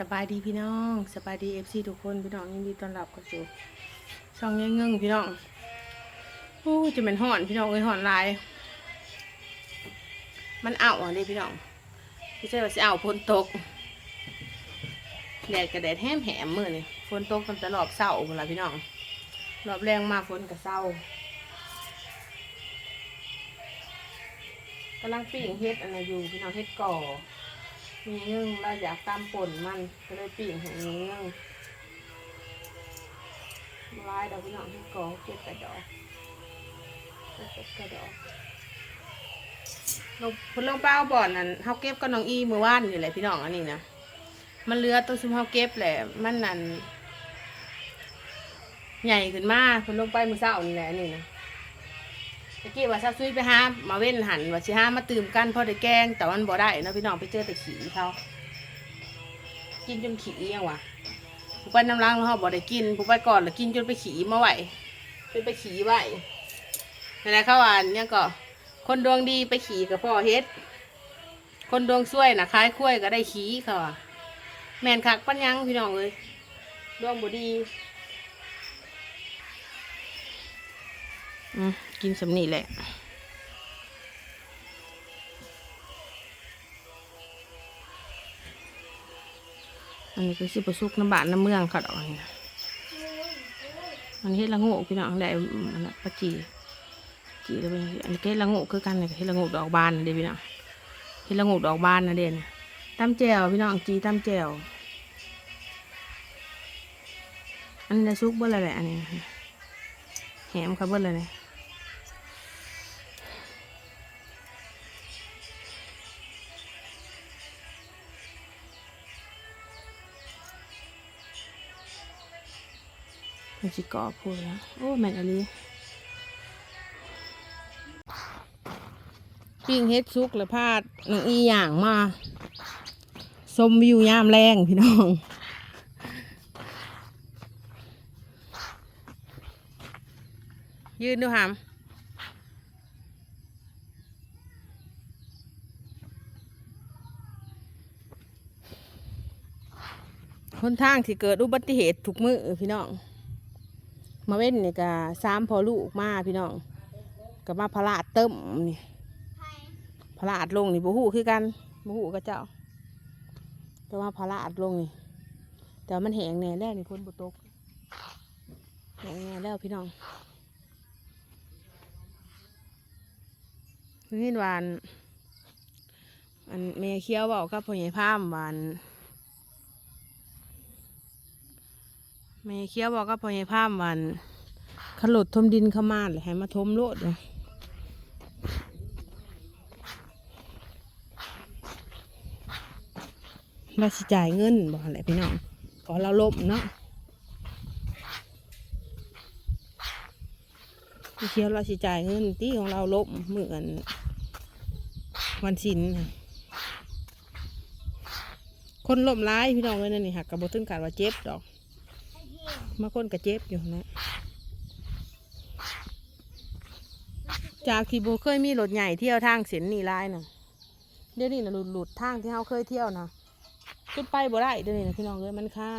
สบายดีพี่น้องสบายดีเอฟซีทุกคนพี่น้องยินดีต้อนรับเข้าสู่ช่องเงี้ยเงงพี่น้องโอ้จะเป็นห่อนพี่น้องเอ้ยห่อนลาย มันเอาอะเลยพี่น้องไม่ใช่ว่าจะเอาฝนตกแดดกับแดดแห้มแหมมือนี่ฝนตกตั้งแต่รอบเศร้าเวลาพี่น้องรอบแรงมาฝนกับเศร้ากำลังปิ้งเฮ็ดอะไรอยู่พี่น้องเฮ็ดก่อ มีเงื่งเราอยากตามป่นมันก็เลยปีงให้มีเงื่งลายดอกพี่น้องที่กอเก็บกระดอกเก็บกระดอกลงพนลงเป้าบ่อนนั่นเฮาเก็บก็น้องอีมือว่านนี่แหละพี่น้องอันนี้นะมันเรือตัวซุมเฮาเก็บแหละมันนั่นใหญ่ขึ้นมากพนลงไปมือเศร้านี่แหละอันนี่นะ ตะกี้ว่าซักซุยไปหามาเว้นหันว่าสิหามาตื่มกันพอได้แกง แต่มันบ่ได้เนาะพี่น้องไปเจอแต่ขี้เขากินจนขี้ยังวะผู้ไปน้ำล้างเขาบ่ได้กินผู้ไปก่อนแล้วกินจนไปขี้มาไหวเป็นไปขี้ไหวนั่นแหละเขาว่าอันเนี่ยก็คนดวงดีไปขี่กับพ่อเฮ็ด คนดวงซวยนะคล้ายคุ้ยก็ได้ขี้เขาว่าแมนคักปัญญังพี่น้องเลยดวงบ่ดี อืม กินสำนีแหละอันนี้ก็สิประสุกน้ำบานน้ำเมืองค่ะดอกนี่อันนี้เฮ็ดละโงูพี่น้องแหละอันนั้นปลาจีจีแล้วเป็นอันนี้เฮ็ดละโงูคือกันเลยเฮ็ดละโงูดอกบานนะเด้พี่น้องเฮ็ดละโงูดอกบานนะเด่นตำแจ่วพี่น้องจีตำแจ่วอันนี้ซุกเบ่ละแหละอันนี้แหมครับเบ่ละเนี่ มันสิกรอพูดแล้วโอ้แม่นอะไรปิ้งเฮ็ดซุกแล้วพาดหนังอีหย่างมาชมวิวยามแรงพี่น้องยืนดูหามคนทางที่เกิดอุบัติเหตุทุกมือพี่น้อง มาเว้นนี่ก็สามพอลูกมาพี่น้องก็มาพลาดเติมนี่พลาดลงนี่บูฮูคือกันบูฮูกับเจ้าก็มาพลาดลงนี่แต่มันแหงแน่แล้วนี่คนบุตกแหงแน่แล้วพี่น้องเห็นวานอันเมย์เคี้ยวบอกกับพ่อใหญ่พามวาน แม่เคี้ยวบอกก็พอให้ภาพวันขลุดทมดินเข้ามาเลยให้มาทมโลดเลยเราสิจ่ายเงินบอกอะไรพี่น้องขอเราลบเนาะเคี้ยวเราสิจ่ายเงินตีของเราลบเหมือนวันศินคนล่มร้ายพี่น้องเลยนั่นนี่หักกระบตึงการว่าเจ็บดอก มาคนกระเจ็บอยู่นะ จากที่โบเคยมีรถใหญ่เที่ยวทางเส้นนี่ลายน่ะเดี๋ยวนี้นะหลุดหลุดทางที่เขาเคยเที่ยวนะขึ้นไปบ่ได้เดี๋ยวนี้นะพี่น้องเลยมันค่า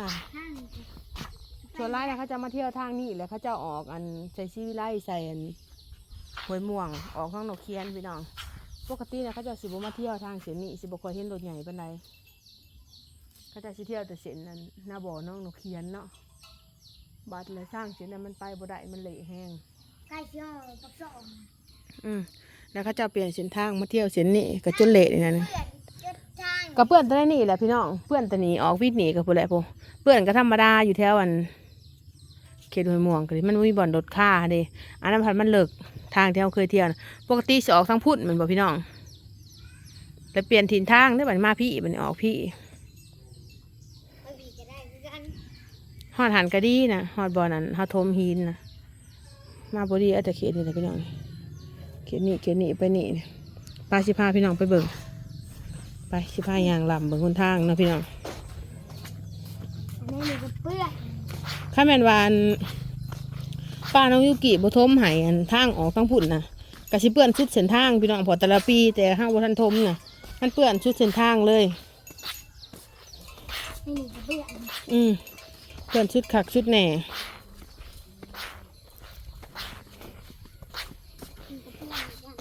ส่วนร้ายนะเขาจะมาเที่ยวทางนี้แหละเขาจะออกอันใส่ซีวิไลใส่อันหวยม่วงออกข้างนกเคียนพี่น้องปกตินะเขาจะสิบมาเที่ยวทางเส้นนี้สิบคอยเห็นรถใหญ่เปานใดเขาจะสิเที่ยวแต่เส้นนั้นหน้าบ่อน้องนกเคียนเนาะ บัดเลยสร้างเสียนั้นมันไปบ่ได้มันเละแห้งใกล้เที่ยวปักสองอืมแล้วเขาจะเปลี่ยนเส้นทางมาเที่ยวเส้นนี้ก็จนเละนี่นะเพื่อนเจ็ดทางก็เพื่อนตัวนี้แหละพี่น้องเพื่อนตัวนี้ออกวิทย์หนีกับผู้แหละพวกเพื่อนก็ธรรมดาอยู่แถวอันเขตห้วยม่วงก็ดิมันบ่มีบ่อนรถค่าเด้อันนั้นพันมันเลิกทางที่เราเคยเที่ยวนะปกติสิออกทางพุ่นแมันบ่พี่น้องแล้วเปลี่ยนถิ่นทางได้บัดมาพี่บัดนี้ออกพี่ บางทีจะได้คือกัน ฮอดหันก็ดีนะฮอดบ่อนั้นเฮาทมหินนะมาบ่ดีเอาแต่เขตนี่แหละพี่น้องเขตนี้เขตนี้ไปนี่ปลาสิพาพี่น้องไปเบิ่งไปสิพายางลำเบิ่งคนทางเนาะพี่น้องอันนี้มีกับเพื่อนข้าแม่นวาอันป้าน้องยุกิบ่ทมให้อันทางออกทางพุ่นนะกะสิเปื้อนชุดเส้นทางพี่น้องพอแต่ละปี แต่ห้างบ่ทันทมน่ะมันเปื้อนชุดเส้นทางเลยไม่หนีกับเพื่อนอืม เพื่อนชุดขักชุดแหน่นี่กับเพื่อนอนกัน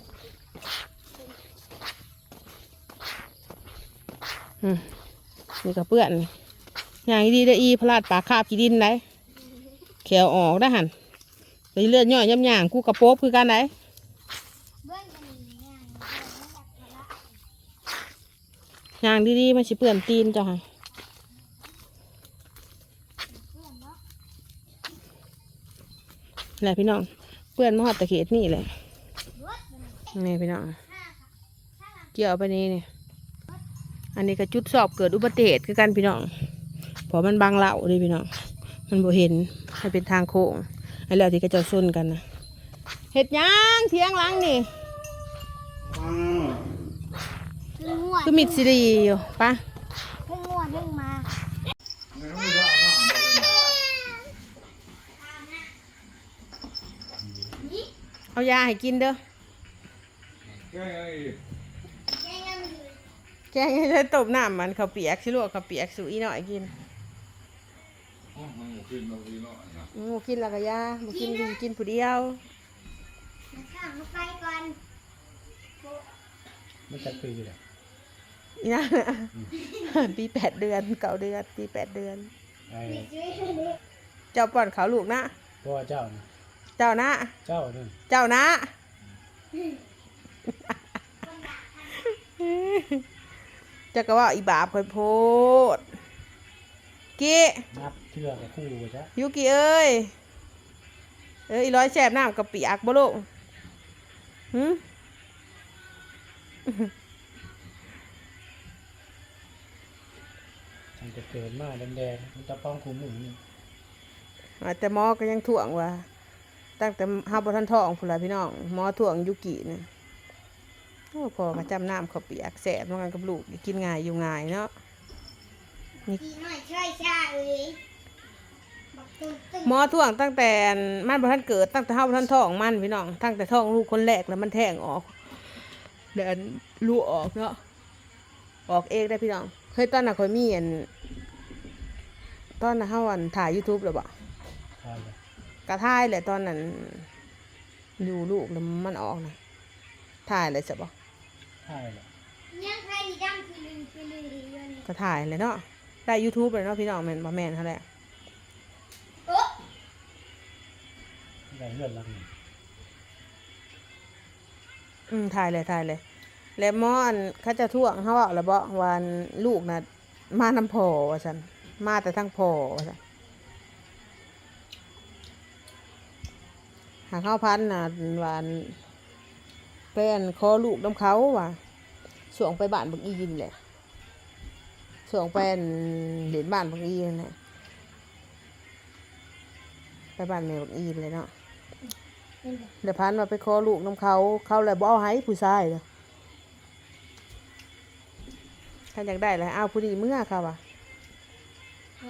อืมนี่ก็เปื้อนนี่อย่างดีได้อีพลาดปากคาบกีดินได้แขวออกได้หันไปเลือดย่อยย่ำย่างกูกระโป๊บคือกันได้เพื่อนย่างดีๆมันสิเปื้อนตีนจ้าค่ะ เพื่อนเนาะ แหละพี่น้องเปื้อนมาหอดตะเขียดนี่แหละรถมันนี่พี่น้องห้าค่ะห้าเกี่ยวไปนี่นี่อันนี้ก็จุดสอบเกิดอุบัติเหตุคือกันพี่น้องเพราะมันบางเหล่าเลยพี่น้องมันบ่เห็นมันเป็นทางโค้งไอ้แล้วที่ก็จะซุนกันนะเห็ดหย่างเที่ยงหลังนี่คืองัวคือมิดซีรีอยู่ปะ คืองัวนึ่งมา เอายาให้กินเด้อแย่งกันเลยแกงให้ได้ตบน้ำมันเขาวเปียกชิลวกเขาวเปียกสูอีหน่อยกินอืมกินแล้วก็ยาบ่กินดีกินผู้เดียวมาข้ามมาไปก่อนมันจะปีเลยอีนะปีแปดเดือนเก้าเดือนปีแปดเดือน ไอ้ช่วยเลยเจ้าป้อนเขาวลูกนะพ่อเจ้านะ เจ้านะ เจ้านั่นเจ้านะ เจะก็ว่าอีบาปคอยโพดกี้นับเชื่อกับคู่ไปจ้ะยุกี้เอ้ย เอ้ยอีร้อยแสบน้ำกับปีอักบ่ลูกหืมมันจะเกิดมาแดงๆมันจะป้องคุมหนึ่งนี่อาแต่หมอก็ยังถ่วงว่า ตั้งแต่ห้าบทันท้องพุ่นละพี่น้องหมอถ่วงยุกิเนี่ยโอ้พอก็จำน้ำเขาวเปียกแสบเหมือนกันกับลูกกินง่ายอยู่ง่ายเนาะดีหน่อยช่วยชาเอ้ยบักตึ้งตึ้งหมอถ่วงตั้งแต่มันบ่ทันเกิดตั้งแต่เฮาบ่ทันท้องมันพี่น้องตั้งแต่ท้องลูกคนแรกแล้วมันแทงออกเดินลูกออกเนาะออกเองได้พี่น้องเคยตอนน่ะคอยมีอันตอนน่ะเฮาอันถ่าย YouTube แล้วบ่ใช่เลย กระถ่ายแหละตอนนั้นดูลูกแล้วมันออกนะถ่ายเลยใช่บ่ใช่เลยยังใครดีดำคือลืมคือลืมดีเลยก็ถ่ายเลยเนาะได้ YouTube เลยเนาะพี่น้องแม่นบ่แม่นเท่าแหละโอ๊ะได้เลือดลังหนึ่งอืมถ่ายเลยถ่ายเลย แล้วหมออันเขาจะท่วงเขาบอกแล้วบอกวันลูกนะมาน้ำพอว่าสันมาแต่ทั้งพอว่าสัน หาข้าวพันธุ์นะวันเป็นคอลูกน้ำเขาว่ะส่วงไปบ้านบางอีนแหละส่วงไปเหรียญบ้านบางอีนแหละไปบ้านแม่บางอีนเลยเนาะเดี๋ยวพันมาไปคอลูกน้ำเขาเขาเลยบ่เอาให้ผู้ชายเลยถ้าอยากได้เลยเอาผู้ดีเมื่อค่ะว่ะ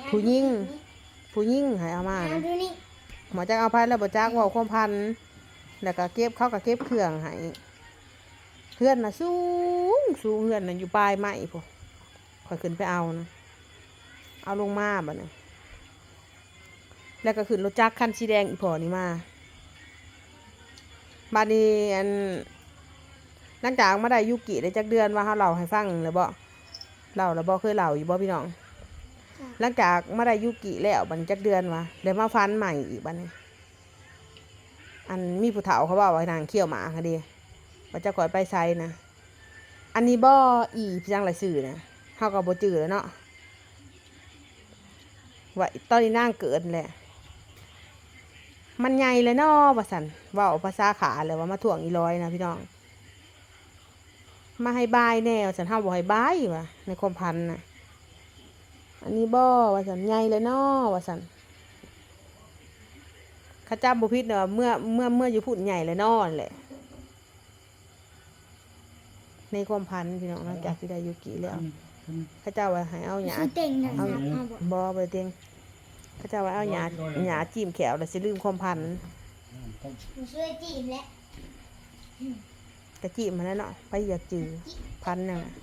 ผู้หญิงผู้ยิ่งให้เอามาเอานะ หมอจักเอาพันแล้วบ่จักว่าความพันแล้วก็เก็บเขาก็เก็บเครื่องให้เพื่อนน่ะสูงสูงเพื่อนน่ะอยู่ปลายไม้พวกคอยขึ้นไปเอานะเอาลงมาบ่เนี่ยแล้วก็ขึ้นรถจักรคันสีแดงอีพอนี่มาบาดนี้อันหลังจากมาได้ยุกิได้จักเดือนว่าเขาเล่าให้ฟังแล้วบ่เล่าแล้วบ่เคยเล่าอยู่บ่พี่น้อง หลังจากมาได้ยุกิแล้วบันจักเดือนวะเดี๋ยวมาฟันใหม่อีกบัดนี้อันมีผู้เฒ่าเขาบอกว่านางเขี้ยวหมาค่ะดีว่าจะคอยไปไซนะ อันนี้บ่ออีพี่จังไรสื่อนะเฮากับบ่จือแล้วเนาะว่าตอนนี้นางเกิดนั่นแหละ มันใหญ่เลยเนาะว่าสันว่าภาษาขาเลยว่ามาถ่วงอีร้อยนะพี่น้อง มาให้บายแนวสันเฮาบ่ให้บายว่ะในความพันน่ะ อันนี้บ่ว่าสันใหญ่เลยเนาะว่าสันข้าเจ้าบุพิษเนาะเมื่อเมื่อเมื่ออยู่พุ่นใหญ่เลยเนาะนั่นแหละในความพันธุ์พี่น้องหลังจากที่ได้ยุกิแล้วข้าเจ้าว่าให้เอาหยาคือเต่งนะคเอารับเอาบอกบ่ไปเตียงข้าเจ้าว่าเอาหยาหยาจิ้มแขวแล้วสิลืมความพันธุ์ต้มมันช่วยจีบแหละกระจิ้มมันแล้วเนาะไปอย่าจือพันธุ์นั่นน่ะ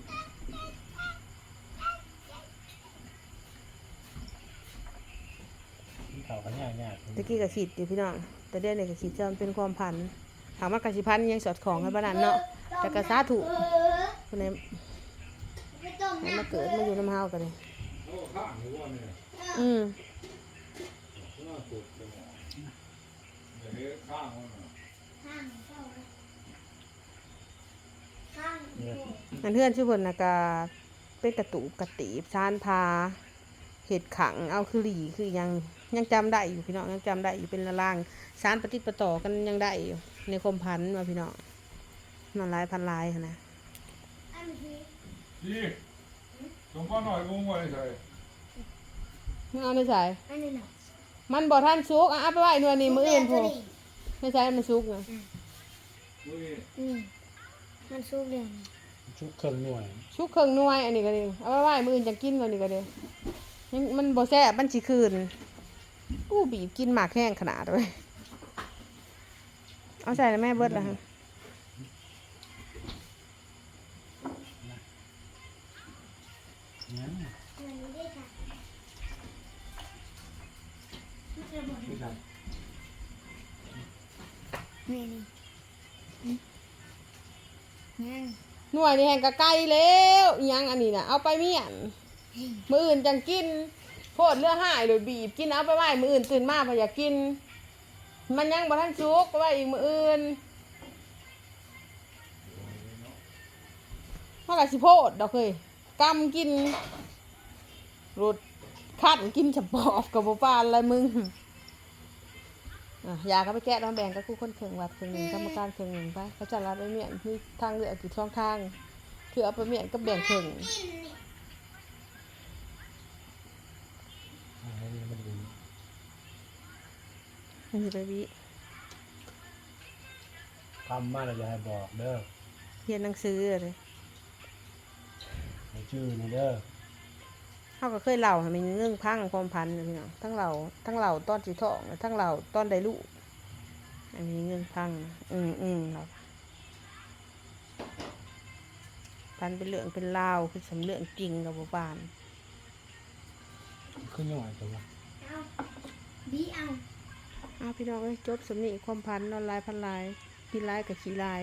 เขากันยากยากตะกี้ก็คิดอยู่พี่น้องแต่เดี๋ยวนี้ก็คิดจะมันเป็นความพันถามว่ากสิพันยังสอดของให้บ้านเนาะแต่ก็สาธุเออคนไหนไปต้มให้มาเกิดมาอยู่น้ำเฮากันเลยอืมน่าสุดเลยเนี่ยเดี๋ยวนี้ข้างมันน่ะข้างเข้าเลยข้างอันเพื่อนชื่อเพิ่นน่ะก็เป็นกระตูบกระตีบชานพาเห็ดขังเอาคือหลีคือยัง ยังจำได้อยู่พี่น้องยังจำได้อยู่เป็นละล่างชานปฏิดประต่อกันยังได้อยู่ในคมพันธุ์ว่าพี่น้องมันหลายพันหลายหั้นนะอันนี้พี่สมก้อนหน่อยงงไว้ใส่เอาไม่ใส่อันนี้น่ะมันบ่ท่านซุกอะเอาไปไว้หน่วยนี้มืออื่นพอไม่ใช่มันซุกนะมือนี่อืมมันสู้เรื่องชุกเครื่องหน่วยซุกเครื่องหน่วยอันนี้ก็ดีเอาไปไว้มืออื่นจะกินกว่านี้ก็ดียังมันบ่แซ่บมันสิคืน อู้บีบกินหมากแห้งขนาดเลยเอาใส่แล้วแม่เบิดละฮะเนี่ยมันไม่ได้ค่ะมันจะบอกที่ทนี่นนี่หน่วยนี่แห้งกะไก่แล้วยังอันนี้นะเอาไปเมียนมืออื่นจังกิน โพดเลือดหายเลยบีบกินเอาไปไหว้มืออื่นตื่นมาพออยากกิน มันยังบ่ทันซุกไปไว้อีกมืออื่นเมื่อไหร่สิโพดดอกเคยกำกินรดคัดกินฉบอบกับบ่ปานอะไรมึงอยาก็ไปแกะน้ำแบ่งกับคู่คนเคืองวัดเคืองหนึ่งกรรมการเคืองหนึ่งไปเขาจะรับไปเมียนมีทางเลือกอยู่ช่องทางคือเอาไปเมียนก็แบ่งเคืองำอันนี้มันดี มันจะไปวิทำมาแล้วอย่าให้บอกเด้อเรียนหนังสือเลยให้ชื่อนี่เด้อเขาก็เคยเล่าให้มันเรื่องพังความพันนะพี่น้องทั้งเราทั้งเราตอนสีทองทั้งเราตอนได้ลูกอันนี้เรื่องพังนะอืมอืมเราพันเป็นเรื่องเป็นราวคือสำเรื่องจริงกับบบานขึ้นหน่วยตัวเอาบีเอา อ้าวพี่น้องเอ้ยจบสำนีความพันนอนลายพันลายกินลายกับขี้ลาย